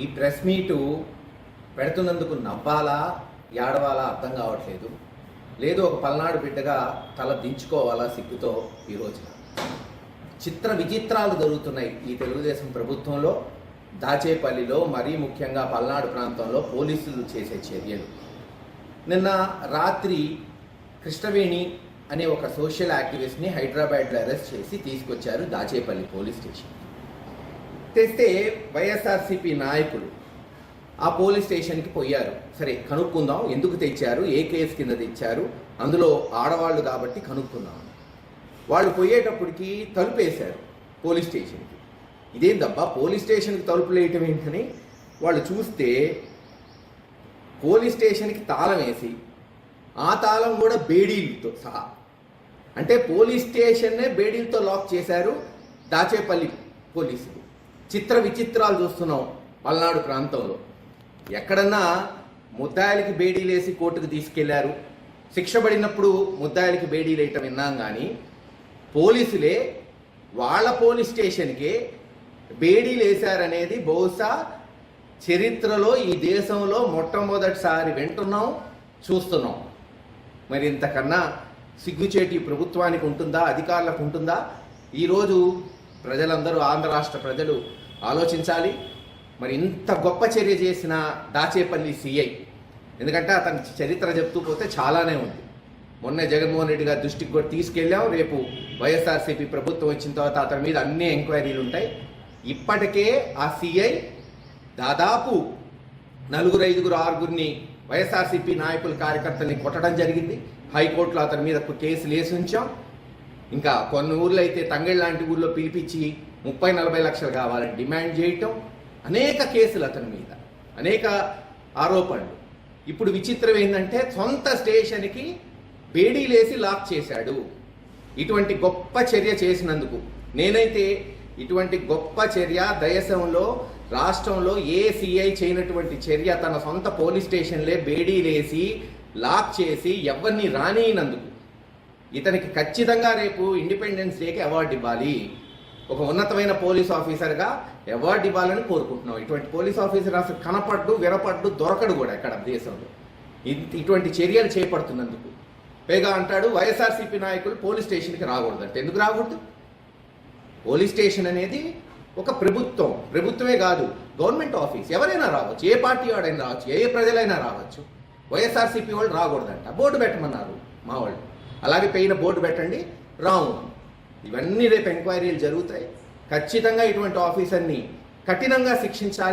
ఈ press meet పెడుతున్నందుకు నవ్వాలా ఏడవాలా అర్థం కావట్లేదు. లేదు ఒక పల్నాడు బిడ్డగా తల దించుకోవాలా సిగ్గుతో ఈ రోజున. చిత్ర విచిత్రాలు జరుగుతున్నాయి ఈ తెలుగుదేశం ప్రభుత్వంలో దాచేపల్లిలో మరీ ముఖ్యంగా పల్నాడు ప్రాంతంలో పోలీసులు చేసే చర్యలు. నిన్న రాత్రి కృష్ణవేణి అనే ఒక సోషల్ యాక్టివిస్ట్ని హైదరాబాద్లో అరెస్ట్ చేసి తీసుకొచ్చారు దాచేపల్లి పోలీస్ స్టేషన్. తెస్తే వైఎస్ఆర్సీపీ నాయకులు ఆ పోలీస్ స్టేషన్కి పోయారు. సరే కనుక్కుందాం ఎందుకు తెచ్చారు ఏ కేసు కింద తెచ్చారు అందులో ఆడవాళ్ళు కాబట్టి కనుక్కుందాం. వాళ్ళు పోయేటప్పటికి తలుపేశారు పోలీస్ స్టేషన్కి. ఇదేందబ్బా పోలీస్ స్టేషన్కి తలుపులు వేయటం ఏంటని? వాళ్ళు చూస్తే పోలీస్ స్టేషన్కి తాళం వేసి ఆ తాళం కూడా బేడీలతో సహా. అంటే పోలీస్ స్టేషన్నే బేడీలతో లాక్ చేశారు దాచేపల్లి పోలీసులు. చిత్ర విచిత్రాలు చూస్తున్నాం పల్నాడు ప్రాంతంలో. ఎక్కడన్నా ముద్దాయిలకి బేడీలేసి కోర్టుకు తీసుకెళ్ళారు. శిక్ష పడినప్పుడు ముద్దాయిలకి బేడీ వేయటం విన్నాం కానీ పోలీసులే వాళ్ళ పోలీస్ స్టేషన్కి బేడీలు వేశారనేది బహుశా చరిత్రలో ఈ దేశంలో మొట్టమొదటిసారి వింటున్నాం చూస్తున్నాం. మరి ఇంతకన్నా సిగ్గుచేటి ప్రభుత్వానికి ఉంటుందా అధికారులకు ఉంటుందా? ఈరోజు ప్రజలందరూ ఆంధ్ర రాష్ట్ర ప్రజలు ఆలోచించాలి. మరి ఇంత గొప్ప చర్య చేసిన దాచేపల్లి సిఐ ఎందుకంటే అతని చరిత్ర చెప్తూ పోతే చాలానే ఉంది. మొన్న జగన్మోహన్ రెడ్డి గారి దృష్టికి కూడా తీసుకెళ్ళాం. రేపు వైఎస్ఆర్సీపీ ప్రభుత్వం వచ్చిన తర్వాత అతని మీద అన్ని ఎంక్వైరీలు ఉంటాయి. ఇప్పటికే ఆ సిఐ దాదాపు నలుగురు ఐదుగురు ఆరుగురిని వైఎస్ఆర్సీపీ నాయకుల కార్యకర్తల్ని కొట్టడం జరిగింది. హైకోర్టులో అతని మీద కేసులు వేసి ఉంచాం. ఇంకా కొన్ని ఊర్లో అయితే తంగళ్ లాంటి ఊర్లో పిలిపించి ముప్పై నలభై లక్షలు కావాలని డిమాండ్ చేయటం అనేక కేసులు అతని మీద అనేక ఆరోపణలు. ఇప్పుడు విచిత్రం ఏంటంటే సొంత స్టేషన్కి బేడీలేసి లాక్ చేశాడు. ఇటువంటి గొప్ప చర్య చేసినందుకు నేనైతే ఇటువంటి గొప్ప చర్య దేశంలో రాష్ట్రంలో ఏ సిఐ చేయనటువంటి చర్య తన సొంత పోలీస్ స్టేషన్లే బేడీలేసి లాక్ చేసి ఎవరిని రానియనందుకు ఇతనికి ఖచ్చితంగా రేపు ఇండిపెండెన్స్ డేకి అవార్డు ఇవ్వాలి. ఒక ఉన్నతమైన పోలీస్ ఆఫీసర్గా అవార్డు ఇవ్వాలని కోరుకుంటున్నాం. ఇటువంటి పోలీస్ ఆఫీసర్ అసలు కనపడ్డు వినపడ్డు దొరకడు కూడా ఇక్కడ దేశంలో. ఇటువంటి చర్యలు చేపడుతున్నందుకు. పైగా అంటాడు వైఎస్ఆర్సీపీ నాయకులు పోలీస్ స్టేషన్కి రాకూడదు అంటే ఎందుకు రాకూడదు? పోలీస్ స్టేషన్ అనేది ఒక ప్రభుత్వం. ప్రభుత్వమే కాదు గవర్నమెంట్ ఆఫీస్ ఎవరైనా రావచ్చు. ఏ పార్టీ వాడైనా రావచ్చు. ఏ ప్రజలైనా రావచ్చు. వైఎస్ఆర్సీపీ వాళ్ళు రాకూడదంట. బోర్డు పెట్టమన్నారు మా వాళ్ళు. అలాగే పైన బోర్డు పెట్టండి. రాంగ్ ఇవన్నీ రేపు ఎంక్వైరీలు జరుగుతాయి. ఖచ్చితంగా ఇటువంటి ఆఫీసర్ని కఠినంగా శిక్షించాలి.